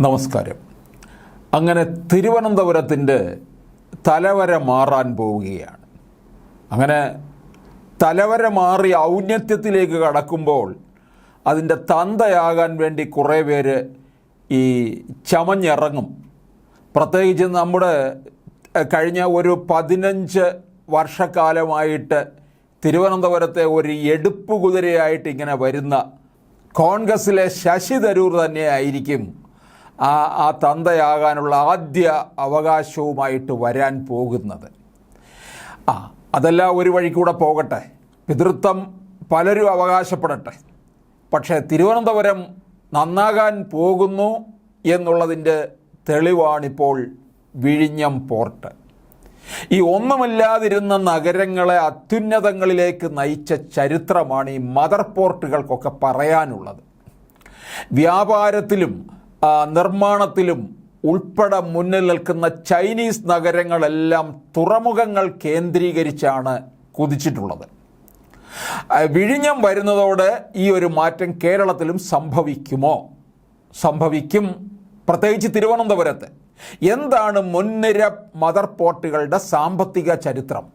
നമസ്കാരം. അങ്ങനെ തിരുവനന്തപുരത്തിന്റെ തലവര മാറാൻ പോവുകയാണ്. അങ്ങനെ തലവര മാറി ഔന്നത്യത്തിലേക്ക് കടക്കുമ്പോൾ അതിന്റെ തന്തയാകാൻ വേണ്ടി കുറേ പേര് ഈ ചമഞ്ഞിറങ്ങും. പ്രത്യേകിച്ച് നമ്മുടെ കഴിഞ്ഞ ഒരു പതിനഞ്ച് വർഷക്കാലമായിട്ട് തിരുവനന്തപുരത്തെ ഒരു എടുപ്പ് കുതിരയായിട്ട് ഇങ്ങനെ വരുന്ന കോൺഗ്രസ്സിലെ ശശി തരൂർ തന്നെയായിരിക്കും ആ ആ തന്തയാകാനുള്ള ആദ്യ അവകാശവുമായിട്ട് വരാൻ പോകുന്നത്. ആ അതല്ല ഒരു വഴി കൂടെ പോകട്ടെ. പിതൃത്വം പലരും അവകാശപ്പെടട്ടെ. പക്ഷേ തിരുവനന്തപുരം നന്നാകാൻ പോകുന്നു എന്നുള്ളതിന്റെ തെളിവാണിപ്പോൾ വിഴിഞ്ഞം പോർട്ട്. ഈ ഒന്നുമില്ലാതിരുന്ന നഗരങ്ങളെ അത്യുന്നതങ്ങളിലേക്ക് നയിച്ച ചരിത്രമാണ് ഈ മദർ പോർട്ടുകൾക്കൊക്കെ പറയാനുള്ളത്. വ്യാപാരത്തിലും നിർമ്മാണത്തിലും ഉൾപ്പെടെ മുന്നിൽ നിൽക്കുന്ന ചൈനീസ് നഗരങ്ങളെല്ലാം തുറമുഖങ്ങൾ കേന്ദ്രീകരിച്ചാണ് കുതിച്ചിട്ടുള്ളത്. വിഴിഞ്ഞം വരുന്നതോടെ ഈ ഒരു മാറ്റം കേരളത്തിലും സംഭവിക്കുമോ? സംഭവിക്കും. പ്രത്യേകിച്ച് തിരുവനന്തപുരത്ത്. എന്താണ് മുൻനിര മദർ പോർട്ടുകളുടെ സാമ്പത്തിക ചരിത്രം?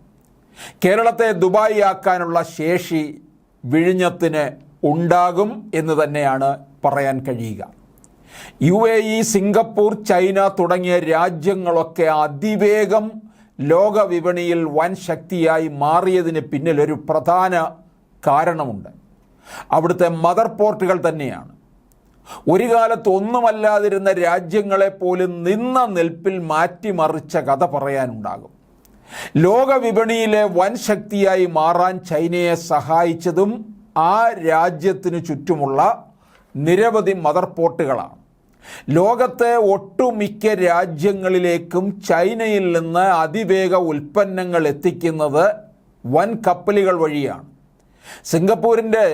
കേരളത്തെ ദുബായി ആക്കാനുള്ള ശേഷി വിഴിഞ്ഞത്തിന് ഉണ്ടാകും എന്ന് തന്നെയാണ് പറയാൻ കഴിയുക. U A E Singapore China തുടങ്ങിയ രാജ്യങ്ങളൊക്കെ അതിവേഗം ലോക വിപണിയിൽ വൻ ശക്തിയായി മാറിയതിന് പിന്നിൽ ഒരു പ്രധാന കാരണമുണ്ട്. അവിടുത്തെ മദർ പോർട്ടുകൾ തന്നെയാണ്. ഒരു കാലത്ത് ഒന്നുമല്ലാതിരുന്ന രാജ്യങ്ങളെ പോലും നിന്ന നിൽപ്പിൽ മാറ്റിമറിച്ച കഥ പറയാനുണ്ടാകും. ലോക വിപണിയിലെ വൻ ശക്തിയായി മാറാൻ ചൈനയെ സഹായിച്ചതും ആ രാജ്യത്തിനു ചുറ്റുമുള്ള നിരവധി മദർ പോർട്ടുകളാണ്. ലോകത്തെ ഒട്ടുമിക്ക രാജ്യങ്ങളിലേക്കും ചൈനയിൽ നിന്ന് അതിവേഗ ഉൽപ്പന്നങ്ങൾ എത്തിക്കുന്നത് വൻ കപ്പലുകൾ വഴിയാണ്. സിംഗപ്പൂരിന്റെ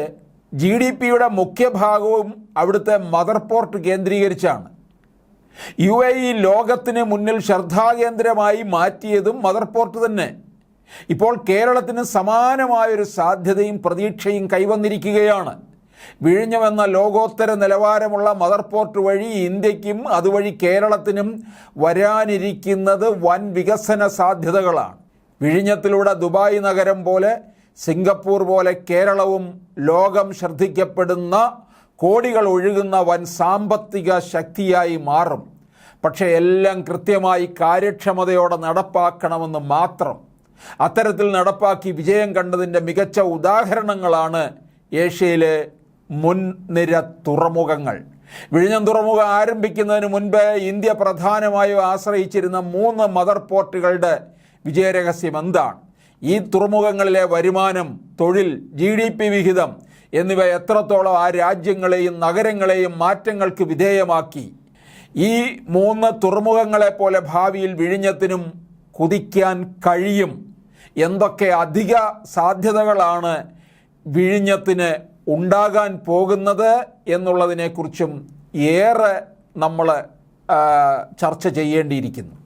ജി ഡി പിയുടെ മുഖ്യഭാഗവും അവിടുത്തെ മദർ പോർട്ട് കേന്ദ്രീകരിച്ചാണ്. യു എ ഇ ലോകത്തിന് മുന്നിൽ ശ്രദ്ധാകേന്ദ്രമായി മാറ്റിയതും മദർ പോർട്ട് തന്നെ. ഇപ്പോൾ കേരളത്തിന് സമാനമായൊരു സാധ്യതയും പ്രതീക്ഷയും കൈവന്നിരിക്കുകയാണ്. വിഴിഞ്ഞമെന്ന ലോകോത്തര നിലവാരമുള്ള മദർ പോർട്ട് വഴി ഇന്ത്യക്കും അതുവഴി കേരളത്തിനും വരാനിരിക്കുന്നത് വൻ വികസന സാധ്യതകളാണ്. വിഴിഞ്ഞത്തിലൂടെ ദുബായ് നഗരം പോലെ സിംഗപ്പൂർ പോലെ കേരളവും ലോകം ശ്രദ്ധിക്കപ്പെടുന്ന കോടികൾ ഒഴുകുന്ന വൻ സാമ്പത്തിക ശക്തിയായി മാറും. പക്ഷേ എല്ലാം കൃത്യമായി കാര്യക്ഷമതയോടെ നടപ്പാക്കണമെന്ന് മാത്രം. അത്തരത്തിൽ നടപ്പാക്കി വിജയം കണ്ടതിന്റെ മികച്ച ഉദാഹരണങ്ങളാണ് ഏഷ്യയിലെ മുൻനിര തുറമുഖങ്ങൾ. വിഴിഞ്ഞം തുറമുഖം ആരംഭിക്കുന്നതിന് മുൻപ് ഇന്ത്യ പ്രധാനമായും ആശ്രയിച്ചിരുന്ന മൂന്ന് മദർ പോർട്ടുകളുടെ വിജയരഹസ്യം എന്താണ്? ഈ തുറമുഖങ്ങളിലെ വരുമാനം തൊഴിൽ ജി ഡി പി വിഹിതം എന്നിവ എത്രത്തോളം ആ രാജ്യങ്ങളെയും നഗരങ്ങളെയും മാറ്റങ്ങൾക്ക് വിധേയമാക്കി? ഈ മൂന്ന് തുറമുഖങ്ങളെ പോലെ ഭാവിയിൽ വിഴിഞ്ഞത്തിനും കുതിക്കാൻ കഴിയും. എന്തൊക്കെ അധിക സാധ്യതകളാണ് വിഴിഞ്ഞത്തിന് ഉണ്ടാകാൻ പോകുന്നത് എന്നുള്ളതിനെക്കുറിച്ചും ഏറെ നമ്മൾ ചർച്ച ചെയ്യേണ്ടിയിരിക്കുന്നു.